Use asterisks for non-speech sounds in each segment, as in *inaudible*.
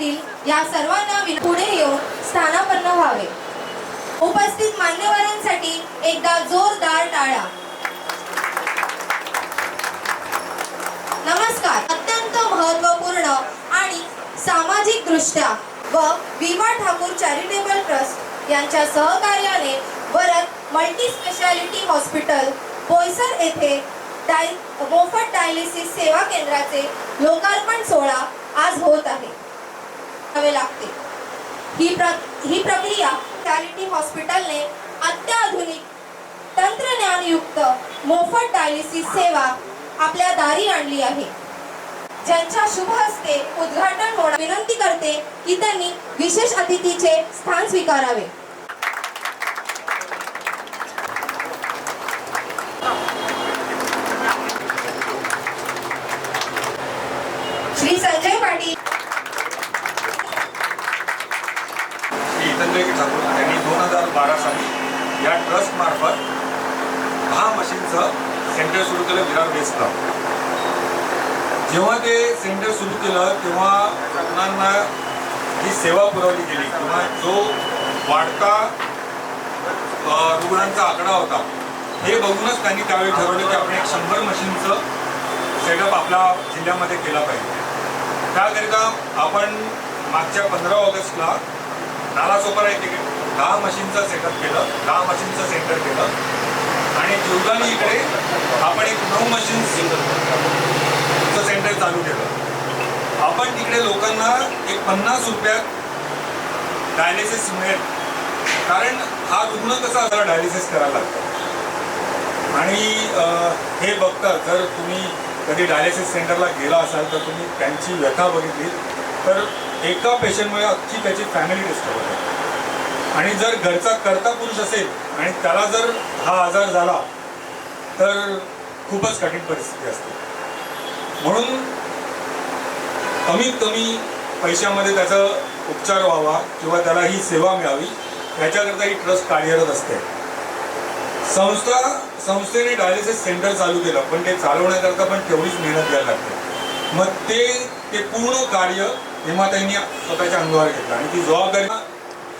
संजय या सर्वांना पुढे येऊन स्थानापन्न व्हावे. उपस्थित मान्यवरांसाठी एकदा जोरदार टाळा. नमस्कार. अत्यंत महत्त्वपूर्ण आणि सामाजिक दृष्ट्या व विवा ठाकूर चॅरिटेबल ट्रस्ट यांच्या सहकार्याने Varad multi speciality hospital Boisar येथे डाय मोफत डायलिसिस सेवा केंद्राचे लोकार्पण सोहळा आज होत आहे. करावे लागते. ही प्र ही प्रक्रिया चॅरिटी हॉस्पिटलने अत्याधुनिक तंत्रज्ञानयुक्त मोफत डायलिसिस सेवा आपल्या दारी आणली आहे. ज्यांच्या शुभ हस्ते उद्घाटन होणार विनंती करते की त्यांनी विशेष अतिथीचे स्थान स्वीकारावे श्री संजय पाटील श्री हितनदेवी ठाकूर यांनी दोन हजार बारा साली या ट्रस्ट मार्फत दहा मशीनचं सेंटर सुरू केलं विरार वेस्टला जेव्हा ते सेंटर सुरू केलं तेव्हा रुग्णांना जी सेवा पुरवली गेली किंवा जो वाढता रुग्णांचा आकडा होता हे बघूनच त्यांनी त्यावेळी ठरवलं की आपण एक शंभर मशीनचं सेटअप आपल्या जिल्ह्यामध्ये केला पाहिजे. त्याकरिता आपण मागच्या पंधरा ऑगस्टला नालासोपारा येथे दहा मशीनचं सेटअप केलं दहा मशीनचं सेंटर केलं. आणि जीवदानी इकडे आपण एक नऊ मशीन सेंटर चालू केलं. आपण तिकडे लोकांना एक पन्नास रुपयात डायलिसिस मिळेल. कारण हा रुग्ण कसा जरा डायलिसिस करायला लागतो. आणि हे बघता जर तुम्ही कधी डायलिसिस सेंटरला गेला असाल तर तुम्ही त्यांची व्यथा बघितली तर एका पेशंटमुळे अख्खी त्याची फॅमिली डिस्टर्ब होते. आणि जर घरचा करता पुरुष असेल आणि त्याला जर हा आजार झाला तर खूपच कठीण परिस्थिती असते. म्हणून कमीत कमी पैशामध्ये त्याचा उपचार व्हावा किंवा त्याला ही सेवा मिळावी याच्याकरता ही ट्रस्ट कार्यरत असते. संस्था संस्थेने डायलिसिस सेंटर चालू केलं पण ते चालवण्याकरता पण तेवढीच मेहनत घ्यायला लागते. मग ते ते पूर्ण कार्य हेमाताईंनी स्वतःच्या अंगावर घेतलं आणि ती जबाबदारी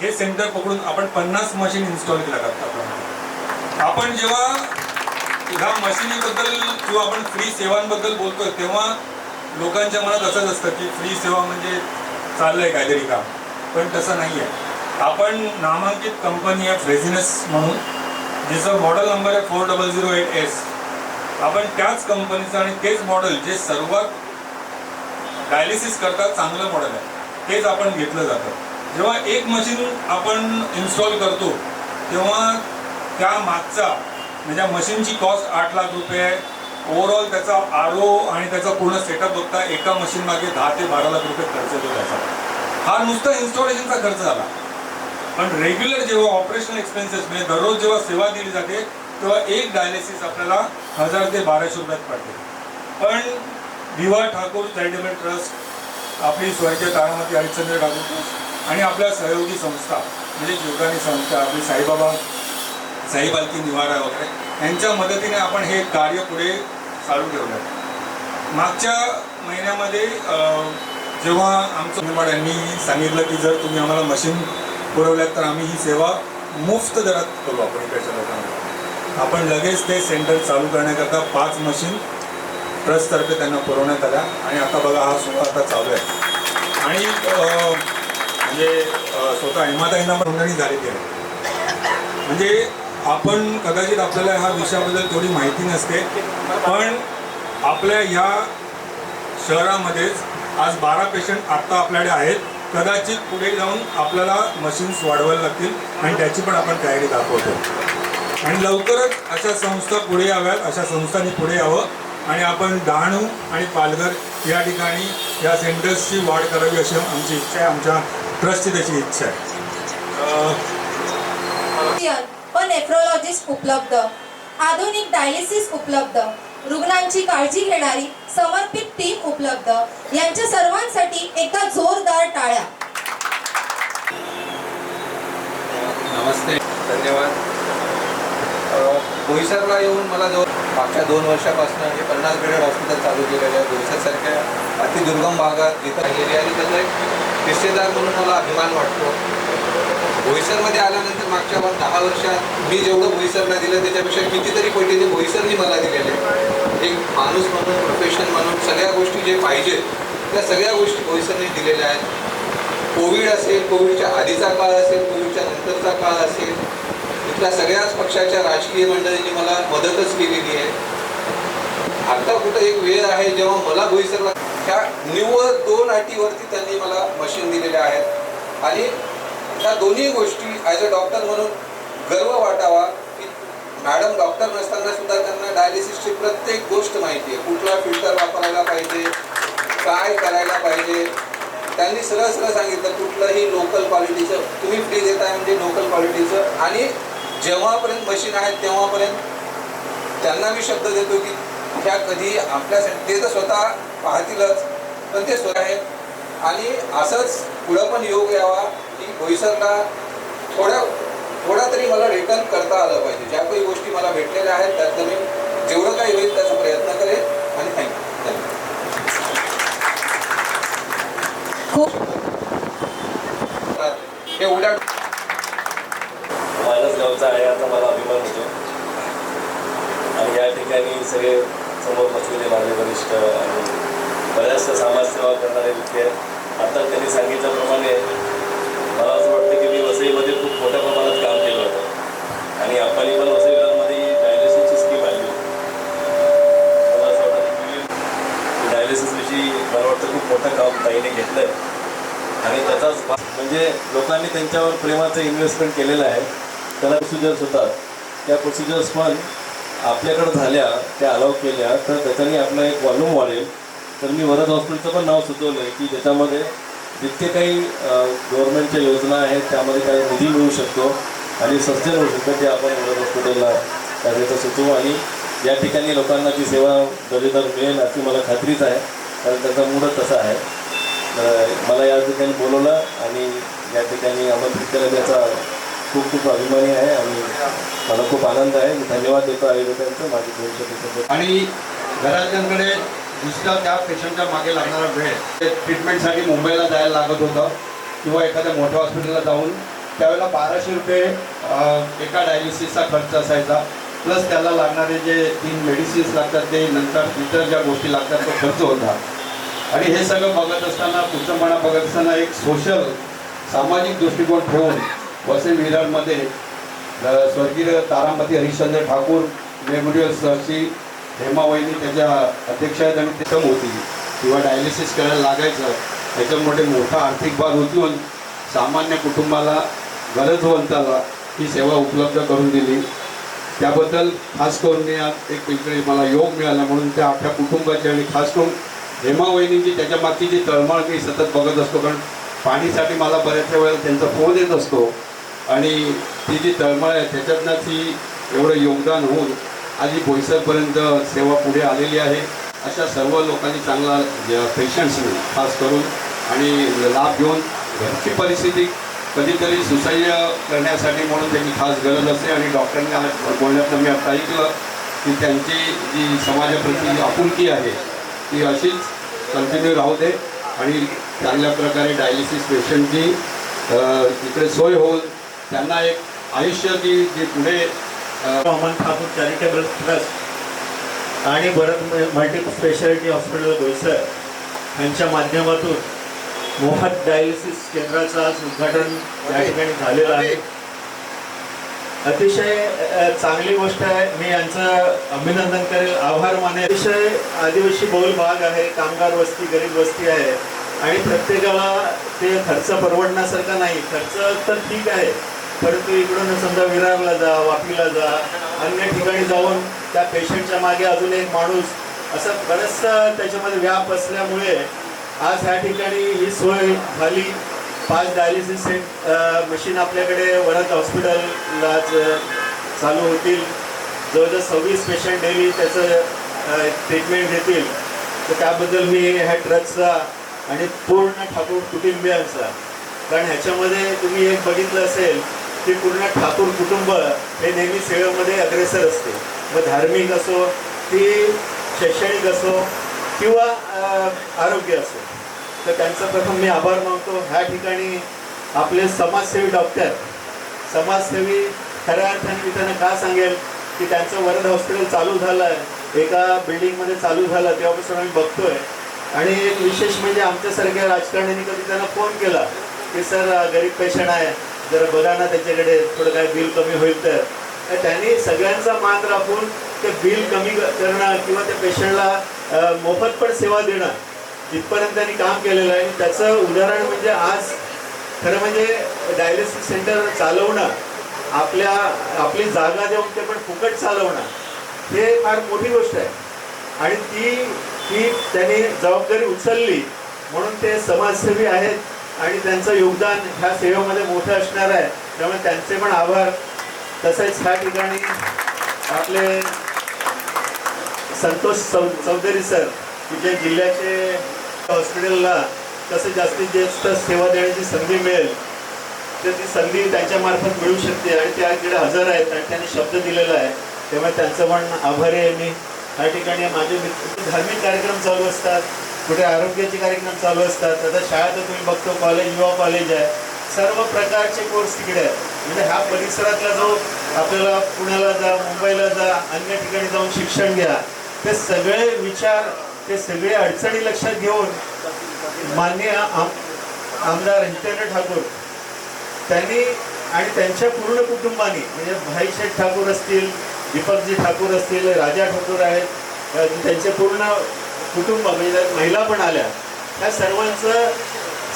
हे सेंटर पकडून आपण पन्नास मशीन इन्स्टॉल केल्या जातात आपण जेव्हा ह्या मशिनीबद्दल किंवा आपण फ्री सेवांबद्दल बोलतोय तेव्हा लोकांच्या मनात असंच असतं की फ्री सेवा म्हणजे चाललंय काहीतरी काम. पण तसं नाही आहे आपण नामांकित कंपनी आहे फ्रेझिनस म्हणून जिचं मॉडेल नंबर आहे four double zero eight S आपण त्याच कंपनीचं आणि तेच मॉडेल जे सर्वात डायलिसिस करतात चांगलं मॉडेल आहे तेच आपण घेतलं जातं. जेव्हा एक मशीन आपण इन्स्टॉल करतो तेव्हा त्या मागचा म्हणजे मशीनची कॉस्ट आठ लाख रुपये आहे ओव्हरऑल त्याचा आर ओ आणि त्याचा पूर्ण सेटअप बघता एका मशीन मागे दहा ते बारा लाख रुपये खर्च येतो त्याचा. हा नुसता इन्स्टॉलेशनचा खर्च झाला. पण रेग्युलर जेव्हा ऑपरेशनल एक्सपेन्सेस म्हणजे दररोज जेव्हा सेवा दिली जाते तेव्हा एक डायलिसिस आपल्याला हजार ते बाराशे रुपयात पडते. पण विवा ठाकूर चॅरिटेबल ट्रस्ट आपली स्वयंच्या तारामती हरिश्चंद्र ठाकूर ट्रस्ट आणि आपल्या सहयोगी संस्था म्हणजे योगानी संस्था आपली साईबाबा साईबालकी निवारा वगैरे यांच्या मदतीने आपण हे कार्य पुढे चालू ठेवलं आहे. मागच्या महिन्यामध्ये जेव्हा आमचं निर्माण यांनी सांगितलं की जर तुम्ही आम्हाला मशीन पुरवल्यात तर आम्ही ही सेवा मुफ्त दरात करू आपण इकडच्या लोकांना. आपण लगेच ते सेंटर चालू करण्याकरता पाच मशीन ट्रस्टतर्फे त्यांना पुरवण्यात आल्या. आणि आता बघा हा सोहळा आता चालू आहे. आणि म्हणजे स्वतः हेमाताईंना पण नोंदणी झालेली आहे. म्हणजे आपण कदाचित आपल्याला ह्या विषयाबद्दल थोडी माहिती नसते पण आपल्या ह्या शहरामध्येच आज बारा पेशंट आत्ता आपल्याकडे आहेत. कदाचित पुढे जाऊन आपल्याला मशीन्स वाढवायला लागतील आणि त्याची पण आपण तयारी दाखवतो. आणि लवकरच अशा संस्था पुढे याव्यात अशा संस्थांनी पुढे यावं आणि आपण डहाणू आणि पालघर या ठिकाणी या सेंटर्सची वाढ करावी अशी आमची इच्छा आहे. आमच्या ट्रस्टची त्याची इच्छा आहे. व नेफ्रोलॉजिस्ट उपलब्ध. आधुनिक डायलिसिस उपलब्ध. रुग्णांची काळजी घेणारी समर्पित टीम उपलब्ध. यांच्या सर्वांसाठी एकदा जोरदार टाळ्या. नमस्ते. धन्यवाद. बोईसरला येऊन मला जवळ मागच्या दोन वर्षापासून हे पन्नास बेडेड हॉस्पिटल चालू केलेलं आहे बोईसरसारख्या अतिदुर्गम भागात जिथं गेले आणि त्याचा एक हिस्सेदार म्हणून मला अभिमान वाटतो. बोईसरमध्ये आल्यानंतर मागच्या वर दहा वर्षात मी जेवढं भोईसरला दिलं त्याच्यापेक्षा कितीतरी पटीने भोईसरनी मला दिलेले. एक माणूस म्हणून प्रोफेशन म्हणून सगळ्या गोष्टी जे पाहिजेत त्या सगळ्या गोष्टी भोईसरने दिलेल्या आहेत. कोविड असेल कोविडच्या आधीचा काळ असेल कोविडच्या नंतरचा काळ असेल इथल्या सगळ्याच पक्षाच्या राजकीय मंडळींनी मला मदतच केलेली आहे. आता कुठं एक वेळ आहे जेव्हा मला भोईसरला ह्या निव्वळ दोन अटीवरती त्यांनी मला मशीन दिलेल्या आहेत. आणि ह्या दोन्ही गोष्टी ॲज अ डॉक्टर म्हणून गर्व वाटावा की मॅडम डॉक्टर नसताना सुद्धा त्यांना डायलिसिसची प्रत्येक गोष्ट माहिती आहे. कुठला फिल्टर वापरायला पाहिजे काय करायला पाहिजे. त्यांनी सरळ सरळ सांगितलं कुठलंही लोकल क्वालिटीचं तुम्ही फ्री देताय म्हणजे लोकल क्वालिटीचं आणि जेव्हापर्यंत मशीन आहेत तेव्हापर्यंत त्यांना मी शब्द देतो की ह्या कधी आपल्यासाठी ते तर स्वतः पाहतीलच. पण ते स्वतः आहेत आणि असंच पुढं पण योग यावा की बोईसरला थोड्या थोडा तरी मला रिटर्न करता आलं पाहिजे. ज्या काही गोष्टी मला भेटलेल्या आहेत त्यातलं मी जेवढं काही होईल त्याचा प्रयत्न करेन. आणि थँक्यू थँक्यू खूप हे. उड्या माझ्याच गावचा आहे आता मला अभिमान होतो. आणि या ठिकाणी सगळे समोर बसलेले माझे वरिष्ठ आणि बऱ्याचशा समाजसेवा करणारे व्यक्ती आहेत. आता त्यांनी सांगितल्याप्रमाणे मला असं वाटतं की मी वसईमध्ये खूप मोठ्या प्रमाणात काम केलं होतं. आणि आपण पण वसई विभागामध्ये डायलिसिसची स्कीम आली होती. मला असं वाटतं की डायलिसिसविषयी मला वाटतं खूप मोठं काम ताईने घेतलं आहे आणि त्याचाच भा- म्हणजे लोकांनी त्यांच्यावर प्रेमाचं इन्व्हेस्टमेंट केलेलं आहे. त्याला प्रोसिजर्स होतात. त्या प्रोसिजर्स पण आपल्याकडं झाल्या त्या अलाव केल्या तर त्याच्याने आपलं एक वॉल्यूम वाढेल. तर मी वरद हॉस्पिटलचं पण नाव सुचवलं आहे की ज्याच्यामध्ये जितके काही गव्हर्नमेंटच्या योजना आहेत त्यामध्ये काही निधी मिळू शकतो आणि सस्टेन होऊ शकतं ते आपण वरद हॉस्पिटलला करायचं सुचवू. आणि या ठिकाणी लोकांना ती सेवा दर्जेदार मिळेल अशी मला खात्रीच आहे कारण त्याचा मूडच तसा आहे. तर मला या ठिकाणी बोलवलं आणि या ठिकाणी आमंत्रित केलं त्याचा खूप खूप अभिमानी आहे आणि मला खूप आनंद आहे. मी धन्यवाद देतो आयोजकांचं. माझी भविष्य आणि घरातल्यांकडे दुसऱ्या त्या पेशंटच्या मागे लागणारा वेळ. ते ट्रीटमेंटसाठी मुंबईला जायला लागत होतं. किंवा एखाद्या मोठ्या हॉस्पिटलला जाऊन त्यावेळेला बाराशे रुपये एका डायलिसिसचा खर्च असायचा. प्लस त्याला लागणारे जे तीन मेडिसिन्स लागतात ते नंतर इतर ज्या गोष्टी लागतात तो खर्च होता. आणि हे सगळं बघत असताना पुढचंपणा बघत असताना एक सोशल सामाजिक दृष्टिकोन ठेवून वसई विरारमध्ये स्वर्गीय तारामती हरिश्चंद्र ठाकूर मेमोरियल सरची हेमाबाईंनी त्याच्या अध्यक्ष आहेत आणि ते होती. किंवा डायलिसिस करायला लागायचं. त्याच्यामुळे मोठा आर्थिक भार उचलून सामान्य कुटुंबाला गरजवंताला ही सेवा उपलब्ध करून दिली. त्याबद्दल खास करून मी आज एक इकडे मला योग मिळाला म्हणून त्या अख्ख्या कुटुंबाची आणि खास करून हेमावहिनींची त्याच्या मागची जी तळमळ मी सतत बघत असतो कारण पाणीसाठी मला बऱ्याचशा वेळेला त्यांचा फोन येत असतो. आणि ती जी तळमळ आहे त्याच्यातनं ती एवढं योगदान होऊन आज बोईसरपर्यंत सेवा पुढे आलेली आहे. अशा सर्व लोकांनी चांगला पेशंट्सनी खास करून आणि लाभ घेऊन घरची परिस्थिती कधीतरी सुसह्य करण्यासाठी म्हणून त्यांची खास गरज असते आणि डॉक्टरांनी आज बोलण्यातनं मी आता ऐकलं की त्यांची जी समाजाप्रती आपुलकी आहे ती अशीच कंटिन्यू राहू दे आणि चांगल्या प्रकारे डायलिसिस पेशंटची इकडे सोय होऊन त्यांना एक आयुष्य जी जे पुढे अमन ठाकूर चॅरिटेबल ट्रस्ट आणि Bharat multi speciality hospital Boisar यांच्या माध्यमातून मोफत डायलिसिस केंद्राचं आज उद्घाटन या ठिकाणी झालेलं आहे. अतिशय चांगली गोष्ट आहे. मी यांचं अभिनंदन करेल. आभार मानेल. अतिशय आदिवासी बहुल भाग आहे. कामगार वस्ती गरीब वस्ती आहे. आणि प्रत्येकाला ते खर्च परवडण्यासारखा नाही. खर्च तर ठीक आहे. परंतु इकडून समजा विरारला जा वापीला जा अन्य ठिकाणी जाऊन त्या पेशंटच्या मागे अजून एक माणूस असं बरंचसा त्याच्यामध्ये व्याप असल्यामुळे आज ह्या ठिकाणी ही सोय झाली. पाच डायलिसिस सेंट मशीन आपल्याकडे वरद हॉस्पिटलला चालू होतील. जवळजवळ सव्वीस पेशंट डेली त्याचं ट्रीटमेंट घेतील. तर त्याबद्दल मी ह्या ट्रस्टचा आणि पूर्ण ठाकूर कुटुंबियांचा कारण ह्याच्यामध्ये तुम्ही एक बघितलं असेल की पूर्ण ठाकूर कुटुंब हे नेहमी सेवेमध्ये अग्रेसर असते. मग धार्मिक असो की शैक्षणिक असो किंवा आरोग्य असो. तर त्यांचा प्रथम मी आभार मानतो. ह्या ठिकाणी आपले समाजसेवी डॉक्टर समाजसेवी खऱ्या अर्थाने मी त्यांना का सांगेल की त्यांचं वरद हॉस्पिटल चालू झालं आहे एका बिल्डिंगमध्ये चालू झालं तेव्हापासून आम्ही बघतोय. आणि एक विशेष म्हणजे आमच्यासारख्या राजकारण्यांनी कधी त्यांना फोन केला की सर गरीब पेशंट आहे. जरा बघा ना त्याच्याकडे थोडं काय बिल कमी होईल तर. तर त्यांनी सगळ्यांचा मान राखून ते बिल कमी करणं किंवा त्या पेशंटला मोफत पण सेवा देणं जिथपर्यंत त्यांनी काम केलेलं आहे. त्याचं उदाहरण म्हणजे आज खरं म्हणजे डायलिसिस सेंटर चालवणं आपल्या आपली जागा देऊन ते पण फुकट चालवणं हे फार मोठी गोष्ट आहे. आणि ती ती त्यांनी जबाबदारी उचलली म्हणून ते समाजसेवी आहेत. आणि त्यांचं योगदान ह्या सेवेमध्ये मोठं असणार आहे. त्यामुळे त्यांचे पण आभार. तसेच ह्या ठिकाणी आपले संतोष चौ चौधरी सर की जे जिल्ह्याचे हॉस्पिटलला कसं जास्तीत जास्त सेवा देण्याची संधी मिळेल. तर ती संधी त्यांच्यामार्फत मिळू शकते आणि त्या इकडे हजर आहेत आणि त्यांनी शब्द दिलेला आहे. त्यामुळे त्यांचं पण आभारी आहे मी. या ठिकाणी माझे मित्र धार्मिक कार्यक्रम चालू असतात. कुठे आरोग्याचे कार्यक्रम चालू असतात आता शाळा तर तुम्ही बघतो कॉलेज युवा कॉलेज आहे. सर्व प्रकारचे कोर्स तिकडे आहेत. म्हणजे ह्या परिसरातला जो आपल्याला पुण्याला जा मुंबईला जा अन्य ठिकाणी जाऊन शिक्षण घ्या ते सगळे विचार ते सगळे अडचणी लक्षात घेऊन माननीय आम- आमदार हितेंद्र ठाकूर त्यांनी आणि त्यांच्या पूर्ण कुटुंबाने म्हणजे भाईशेठ ठाकूर असतील दीपकजी ठाकूर असतील राजा ठाकूर आहेत त्यांचे पूर्ण कुटुंब म्हणजे महिला पण आल्या त्या सर्वांचं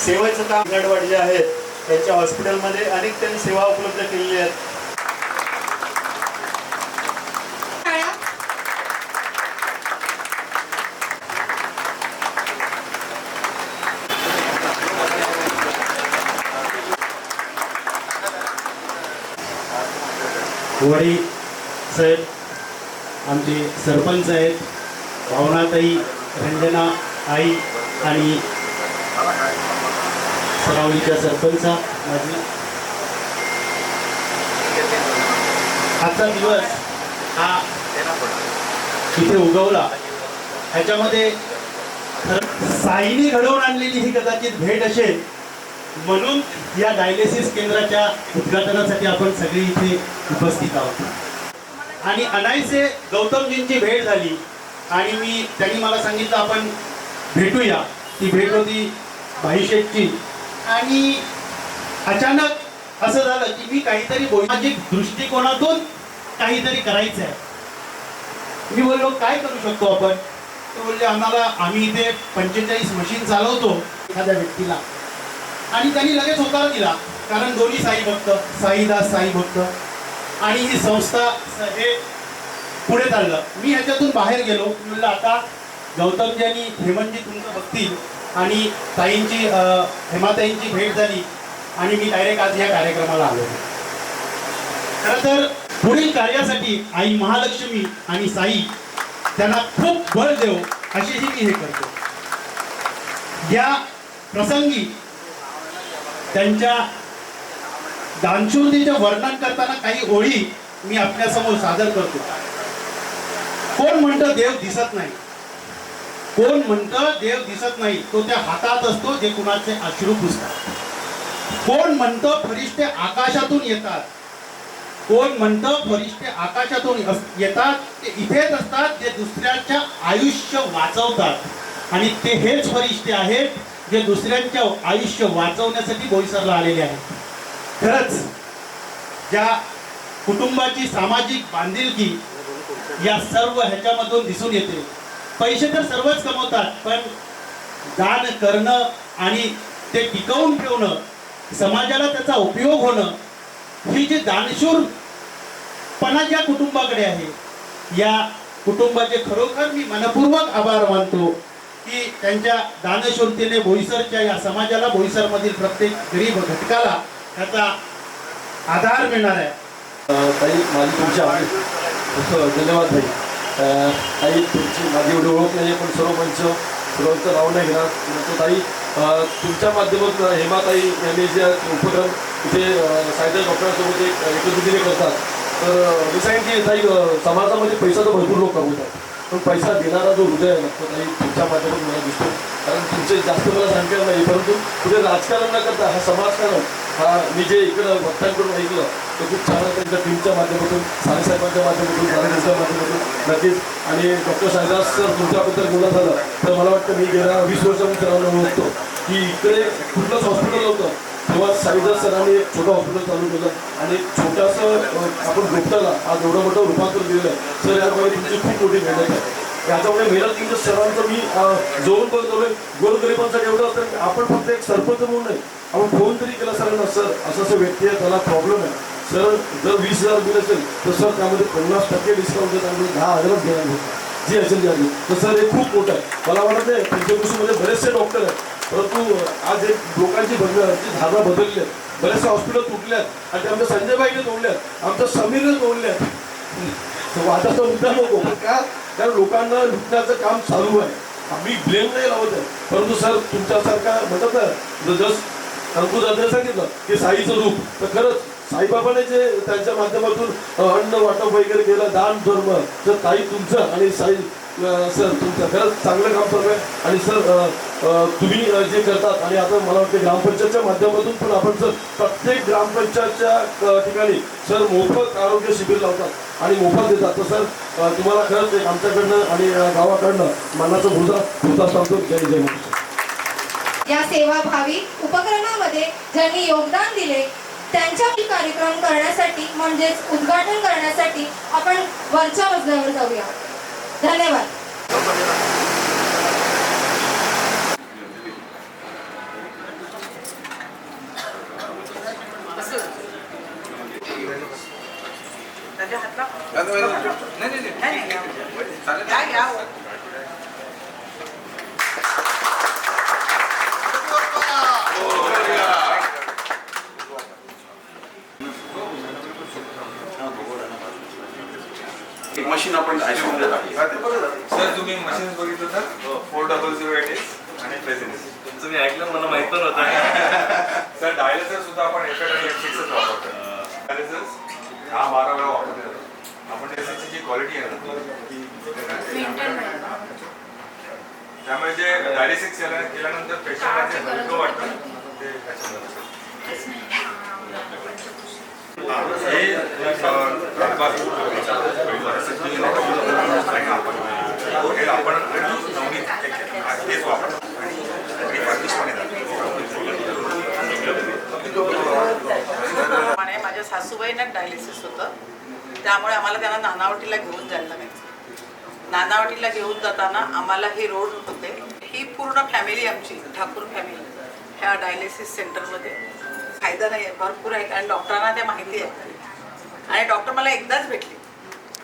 सेवेचं काम गडवाड जे आहेत त्यांच्या हॉस्पिटलमध्ये अनेक त्यांनी सेवा उपलब्ध केलेल्या आहेत टाळ्या. वडी साहेब आमचे सरपंच आहेत भावनाताई रंजना आई आणि सरावलीच्या सरपंचा माझी. आजचा दिवस हा इथे उगवला. ह्याच्यामध्ये साईने घडवून आणलेली ही कदाचित भेट असेल म्हणून या डायलिसिस केंद्राच्या उद्घाटनासाठी आपण सगळे इथे उपस्थित आहोत. आणि अनायसे गौतमजींची भेट झाली. आणि मी त्यांनी मला सांगितलं आपण भेटूया. ती भेट होती भाईशेठची आणि अचानक असं झालं की मी काहीतरी सामाजिक दृष्टिकोनातून काहीतरी करायचं आहे मी बोललो काय करू शकतो आपण? ते बोलले आम्हाला आम्ही इथे पंचेचाळीस मशीन चालवतो एखाद्या व्यक्तीला. आणि त्यांनी लगेच होकार दिला कारण दोन्ही साई भक्त साईदास साई भक्त. आणि ही संस्था हे पुढे चाललं. मी ह्याच्यातून बाहेर गेलो. म्हणलं आता गौतमजी आणि हेमंतजी तुमचं बघतील. आणि ताईंची अं, हेमाताईंची भेट झाली. आणि मी डायरेक्ट आज या कार्यक्रमाला आलो. खरं तर पुढील कार्यासाठी आई महालक्ष्मी आणि साई त्यांना खूप बळ देव अशीही मी हे करतो. या प्रसंगी त्यांच्या दानशूरतेचे वर्णन करताना काही ओळी मी आपल्यासमोर सादर करतो. कोण म्हणतं देव दिसत नाही? कोण म्हणतं देव दिसत नाही? तो त्या हातात असतो जे कुणाचे अश्रू पुसतात. कोण म्हणतं फरिश्ते आकाशातून येतात? कोण म्हणतं फरिश्ते आकाशातून अस- येतात? ते इथेच असतात जे दुसऱ्याच्या आयुष्य वाचवतात. आणि ते हेच फरिश्ते आहेत जे दुसऱ्यांच्या आयुष्य वाचवण्यासाठी बोईसरला आलेले आहेत. खरंच ज्या कुटुंबाची सामाजिक बांधिलकी या सर्व ह्याच्यामधून दिसून येते. पैसे तर सर्वच कमवतात पण दान करणं आणि ते टिकवून ठेवणं समाजाला त्याचा उपयोग होणं ही जी दानशूर पणा ज्या कुटुंबाकडे आहे या कुटुंबाचे खरोखर मी मनपूर्वक आभार मानतो की त्यांच्या दानशूरतेने बोईसरच्या या समाजाला बोईसरमधील प्रत्येक गरीब घटकाला त्याचा आधार मिळणार आहे. ताई माझी हो, धन्यवाद भाई. अं, ताई तुमची माझी एवढी ओळख नाही आहे पण सर्व पंच सर्वांचं नाव नाही घेणार. म्हणतो ताई तुमच्या माध्यमातून हेमाताई यांनी जे उपक्रम इथे सायन्स डॉक्टरांसोबत एक एकत्रितीने करतात. तर मी सांगेन की ताई समाजामध्ये पैसा तर भरपूर लोक कमवतात. पण पैसा देणारा जो हृदय आहे ना तो तुमच्या माध्यमातून मला दिसतो कारण तुमचे जास्त मला जाणकार नाही परंतु कुठे राजकारण न करता हा समाजकारण हा मी जे इकडं भक्तांकडून ऐकलं तर खूप छान त्यांच्या टीमच्या माध्यमातून साहेबांच्या माध्यमातून साडेसाहेबांच्या माध्यमातून नक्कीच. आणि डॉक्टर साईदास सर तुमच्याबद्दल बोलत झालं तर मला वाटतं मी गेल्या वीस वर्षांनी सरांना ओळखतो की इकडे कुठलंच हॉस्पिटल होतं तेव्हा साईदास सरांनी एक छोटं हॉस्पिटल चालू केलं आणि एक छोटंसं आपण भेटताना आज एवढं मोठं रूपांतर दिलं आहे. सर यामध्ये तुमची खूप मोठी मेहनत आहे. याच्यामुळे मेहनत तुमच्या सरांचं मी जोर जोडून बघतोय. गोरगरिबांसाठी एवढं असतं की आपण फक्त एक सरपंच म्हणून नाही आपण फोन तरी केला सरांना सर असं असं व्यक्ती आहे त्याला प्रॉब्लेम आहे. सर जर वीस हजार बिल असेल तर सर त्यामध्ये पन्नास टक्के डिस्काउंट देत आणि दहा हजारच घेणार होतं जी असेल झाली आली तर सर हे खूप मोठं आहे मला वाटत नाही पंचकृषीमध्ये बरेचसे डॉक्टर आहेत परंतु आज एक लोकांची बदल धारणा बदलली आहे बरेचसे हॉस्पिटल तुटले आणि ते आमच्या संजयबाईने तोडल्या आमच्या समीरने तोडल्या वादाचा मुद्दा नको पण का कारण लोकांना लुटण्याचं काम चालू आहे आम्ही ब्लेम नाही लावत आहे परंतु सर तुमच्यासारखा म्हणतात ना जस अंकुदादाने सांगितलं की साईचं रूप तर खरंच साईबाबाने जे त्यांच्या माध्यमातून अन्न वाटप वगैरे केलं दान धर्म तर ताई तुमचं आणि साई सर तुमचं खरंच चांगलं काम चालू आहे. आणि सर तुम्ही जे करतात आणि आता मला वाटतं ग्रामपंचायतच्या माध्यमातून पण आपण सर प्रत्येक ग्रामपंचायतच्या ठिकाणी सर मोफत आरोग्य शिबिर लावतात आणि मोफत देतात. तर सर तुम्हाला खरंच एक आमच्याकडनं आणि गावाकडनं मनाचा भुजा भुजा सांगतो. जय जय या सेवाभावी उपक्रमामध्ये ज्यांनी योगदान दिले त्यांच्या कार्यक्रम करण्यासाठी म्हणजेच उद्घाटन करण्यासाठी आपण वरच्या मजल्यावर जाऊया. धन्यवाद. मशीन आपण आयसीयूमध्ये टाकली. सर तुम्ही मशीन बघितलं तर four double zero eight S आणि प्रेझिडेन्स तुमचं मी ऐकलं मला माहीत पण होतं. *laughs* सर डायलेसर सुद्धा आपण एफ सिक्सच वापरतो डायलेसर्स दहा बारा वेळा वापरले जातात. आपण त्याची जी क्वालिटी आहे ना. त्यामुळे जे डायलिसिस केल्यानंतर पेशंटला जे हलकं वाटतं ते त्याच्यामध्ये हे आपण नवनीत हेच वापरतो आणि माझ्या सासूबाईंना डायलिसिस होतं. त्यामुळे आम्हाला त्यांना नानावटीला घेऊन जायला लागायचं. नानावटीला घेऊन जाताना आम्हाला हे रोड होते. ही पूर्ण फॅमिली आमची ठाकूर फॅमिली ह्या डायलिसिस सेंटरमध्ये फायदा नाही आहे भरपूर आहे कारण डॉक्टरांना ते माहिती आहे. आणि डॉक्टर मला एकदाच भेटले.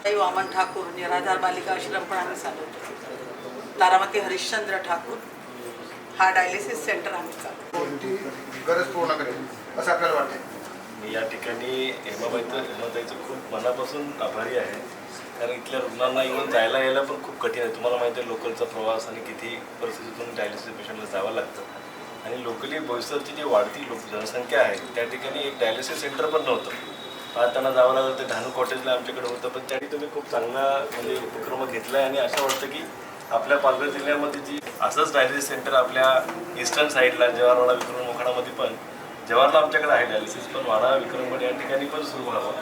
ताई वामन ठाकूर निराधार बालिका आश्रम पण आम्ही चालवतो तारामती हरिश्चंद्र ठाकूर हा डायलिसिस सेंटर आम्ही चालवतो. गरज पूर्ण करेल असं आपल्याला वाटते मी या ठिकाणी हेमाबाईचं हेमाताईचं खूप मनापासून आभारी आहे. कारण इथल्या रुग्णांना येऊन जायला यायला पण खूप कठीण आहे. तुम्हाला माहिती आहे लोकलचा प्रवास आणि किती परिस्थितीतून डायलिसिस पेशंटला जावं लागतं. आणि लोकली बोईसरची जी वाढती लोक जनसंख्या आहे त्या ठिकाणी एक डायलिसिस सेंटर पण नव्हतं. आज त्यांना जावं लागलं ते धानू कॉटेजला आमच्याकडे होतं पण त्यासाठी तुम्ही खूप चांगला म्हणजे उपक्रम घेतला आहे आणि असं वाटतं की आपल्या पालघर जिल्ह्यामध्ये जी असंच डायलिसिस सेंटर आपल्या ईस्टर्न साईडला जवाहरवाडा विक्रम मोखाडामध्ये पण जवाहरला आमच्याकडे आहे डायलिसिस पण वाडा विक्रमगड या ठिकाणी पण सुरू व्हावं.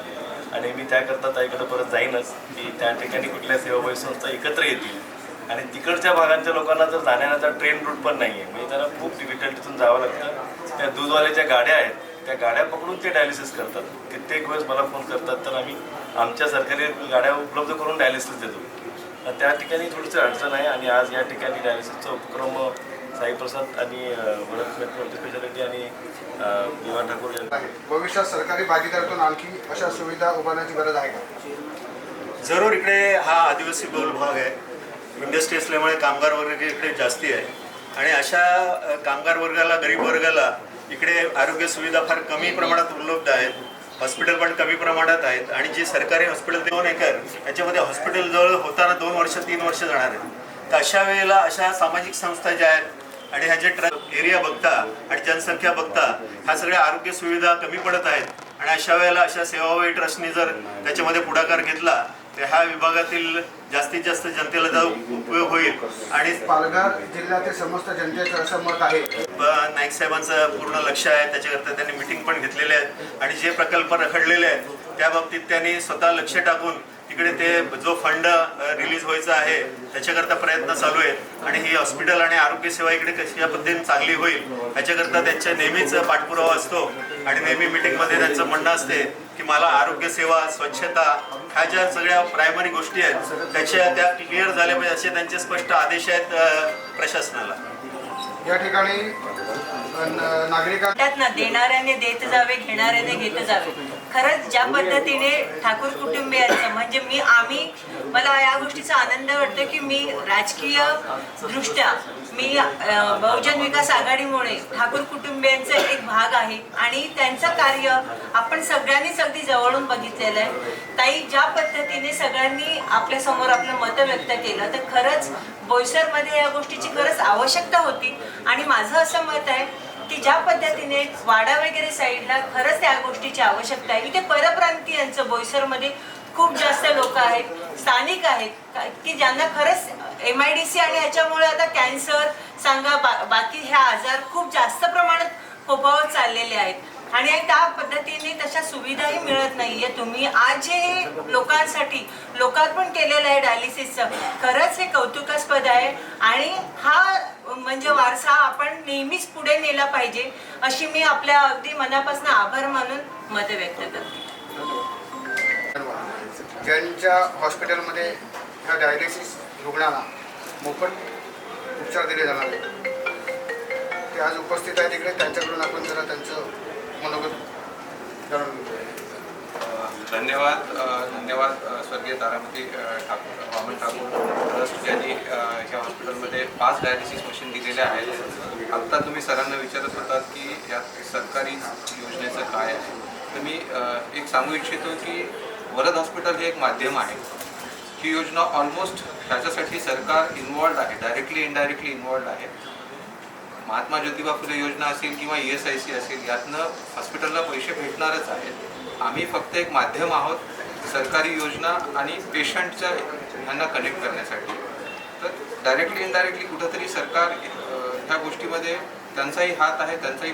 आणि मी त्याकरता ताईकडे परत जाईनच की त्या ठिकाणी कुठल्या सेवाभावी संस्था एकत्र येतील. आणि तिकडच्या भागांच्या लोकांना जर जाण्याचा ट्रेन रूट पण नाही आहे म्हणजे त्यांना खूप डिफिकल्टीतून जावं लागतं. त्या दूधवाल्याच्या गाड्या आहेत. त्या गाड्या पकडून ते डायलिसिस करतात. कित्येक वेळेस मला फोन करतात तर आम्ही आमच्या सरकारी गाड्या उपलब्ध करून डायलिसिस देतो. त्या ठिकाणी थोडीशी अडचण आहे आणि आज या ठिकाणी डायलिसिसचा उपक्रम साईप्रसाद आणि मल्टी स्पेशालिटी आणि विवा ठाकूर यांनी आहे. भविष्यात सरकारी भागीदारीतून आणखी अशा सुविधा उभारण्याची गरज आहे का? जरूर. इकडे हा आदिवासी बहुल भाग आहे. इंडस्ट्री असल्यामुळे कामगार वर्ग इकडे जास्ती आहे. आणि अशा कामगार वर्गाला गरीब वर्गाला इकडे आरोग्य सुविधा फार कमी प्रमाणात उपलब्ध आहेत. हॉस्पिटल पण कमी प्रमाणात आहेत. आणि जी सरकारी हॉस्पिटल दोन एकर याच्यामध्ये हॉस्पिटल जवळ होताना दोन वर्ष तीन वर्ष जाणार आहेत. तर अशा वेळेला अशा सामाजिक संस्था ज्या आहेत आणि ह्याचे ट्र एरिया बघता आणि जनसंख्या बघता ह्या सगळ्या आरोग्य सुविधा कमी पडत आहेत. आणि अशा वेळेला अशा सेवाभावी ट्रस्टने जर त्याच्यामध्ये पुढाकार घेतला तर ह्या विभागातील जास्तीत जास्त जनतेला त्याचा उपयोग होईल. आणि पालघर जिल्ह्यातील समस्त जनतेचं असं मत आहे. नाईक साहेबांचं पूर्ण लक्ष आहे. त्याच्याकरता त्यांनी मिटिंग पण घेतलेले आहेत आणि जे प्रकल्प रखडलेले आहेत त्या बाबतीत त्यांनी स्वतः लक्ष टाकून तिकडे ते जो फंड रिलीज व्हायचा आहे त्याच्याकरता प्रयत्न चालू आहेत. आणि ही हॉस्पिटल आणि आरोग्य सेवा इकडे कशी या पद्धतीने चांगली होईल ह्याच्याकरता त्यांच्या नेहमीच पाठपुरावा असतो. आणि नेहमी मिटिंगमध्ये त्यांचं म्हणणं असते की मला आरोग्य सेवा स्वच्छता ह्या ज्या सगळ्या प्रायमरी गोष्टी आहेत त्याच्या त्या क्लिअर झाल्या पाहिजे असे त्यांचे स्पष्ट आदेश आहेत प्रशासनाला. या ठिकाणी अ, न- नागरिकां म्हणतात ना देणाऱ्याने देत जावे घेणाऱ्याने घेत जावे. खरंच ज्या पद्धतीने ठाकूर कुटुंबियांचं म्हणजे मी आम्ही मला या गोष्टीचा आनंद वाटतो की मी राजकीय दृष्ट्या मी बहुजन विकास आघाडीमुळे ठाकूर कुटुंबियांचा एक भाग आहे आणि त्यांचं कार्य आपण सगळ्यांनीच अगदी जवळून बघितलेलं आहे. ताई ज्या पद्धतीने सगळ्यांनी आपल्यासमोर आपलं मतं व्यक्त केलं तर खरंच बोईसरमध्ये या गोष्टीची खरंच आवश्यकता होती. आणि माझं असं मत आहे की ज्या पद्धतीने वाडा वगैरे साईडला खरंच त्या गोष्टीची आवश्यकता आहे. इथे परप्रांतीयांचं बोईसरमध्ये खूप जास्त लोक आहेत स्थानिक आहेत की ज्यांना खरंच एम आय डी सी आणि ह्याच्यामुळे आता कॅन्सर सांगा बा बाकी ह्या आजार खूप जास्त प्रमाणात फोफावत चाललेले आहेत. आणि त्या पद्धतीने तशा सुविधाही मिळत नाहीये. तुम्ही आज जे हे लोकांसाठी लोकार्पण केलेलं आहे डायलिसिसचं खरंच हे कौतुकास्पद आहे. आणि हा म्हणजे वारसा आपण नेहमीच पुढे नेला पाहिजे अशी मी आपल्या अगदी मनापासून आभार मानून मत व्यक्त करते. ज्यांच्या हॉस्पिटलमध्ये ह्या डायलिसिस रुग्णाला मोफत उपचार दिले जाणार आहेत ते आज उपस्थित आहेत तिकडे त्यांच्याकडून आपण जरा त्यांचं धन्यवाद धन्यवाद स्वर्गीय तारामती ठाकूर वामन ठाकूर ट्रस्ट ज्यांनी ह्या हॉस्पिटलमध्ये पाच डायलिसिस मशीन दिलेल्या आहेत. आत्ता तुम्ही सरांना विचारत होतात की यात सरकारी योजनेचं काय आहे? तर मी एक सांगू इच्छितो की वरद हॉस्पिटल हे एक माध्यम आहे. ही योजना ऑलमोस्ट ह्याच्यासाठी सरकार इन्वॉल्ड आहे डायरेक्टली इनडायरेक्टली इन्वॉल्ड आहे. महात्मा ज्योतिबा फुले योजना असेल किंवा ई एस आय सी असेल यातनं हॉस्पिटलला पैसे भेटणारच आहेत. आम्ही फक्त एक माध्यम आहोत सरकारी योजना आणि पेशंटच्या ह्यांना कनेक्ट करण्यासाठी. तर डायरेक्टली इनडायरेक्टली कुठंतरी सरकार ह्या गोष्टीमध्ये त्यांचाही हात आहे त्यांचाही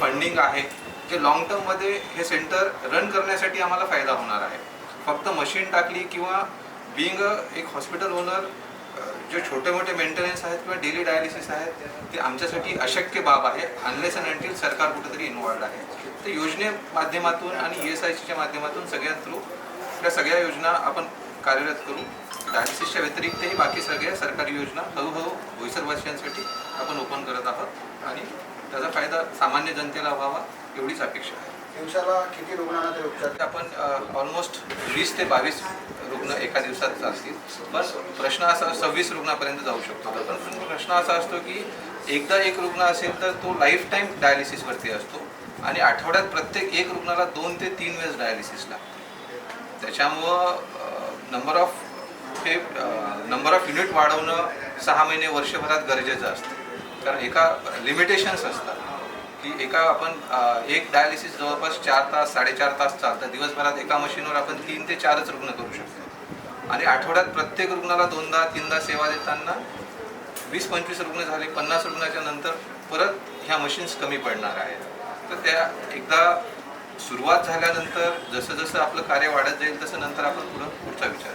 फंडिंग आहे. जे लॉंग टर्ममध्ये हे सेंटर रन करण्यासाठी आम्हाला फायदा होणार आहे. फक्त मशीन टाकली किंवा बिईंग एक हॉस्पिटल ओनर जे छोटे मोठे मेंटेनन्स आहेत किंवा डेली डायलिसिस आहेत ते आमच्यासाठी अशक्य बाब आहे अनलेस अँड अँटील सरकार कुठेतरी इन्वॉल्ड आहे. तर योजने माध्यमातून आणि ई एस आय सीच्या माध्यमातून सगळ्या थ्रू त्या सगळ्या योजना आपण कार्यरत करू. डायलिसिसच्या व्यतिरिक्तही बाकी सगळ्या सरकारी योजना हळूहळू भुईसरवासियांसाठी आपण ओपन करत आहोत आणि त्याचा फायदा सामान्य जनतेला व्हावा एवढीच अपेक्षा आहे. दिवसाला किती रुग्णांना ते उपचार? आपण ऑलमोस्ट वीस ते बावीस रुग्ण एका दिवसात असतील. पण प्रश्न असा सव्वीस रुग्णापर्यंत जाऊ शकतो. पण प्रश्न असा असतो की एकदा एक रुग्ण असेल तर तो लाईफ टाईम डायलिसिसवरती असतो आणि आठवड्यात प्रत्येक एक रुग्णाला दोन ते तीन वेळेस डायलिसिस लागते. त्याच्यामुळं नंबर ऑफ हे नंबर ऑफ युनिट वाढवणं सहा महिने वर्षभरात गरजेचं असतं. कारण एका लिमिटेशन्स असतात. की एका आपण एक डायलिसिस जवळपास चार तास साडेचार तास चालतं. दिवसभरात एका मशीनवर आपण तीन ते चारच रुग्ण करू शकतो. आणि आठवड्यात प्रत्येक रुग्णाला दोनदा तीनदा सेवा देताना वीस पंचवीस रुग्ण झाले पन्नास रुग्णाच्या नंतर परत ह्या मशीन्स कमी पडणार आहेत. तर त्या एकदा सुरुवात झाल्यानंतर जसं जसं आपलं कार्य वाढत जाईल तसं नंतर आपण पुढं पुढचा विचार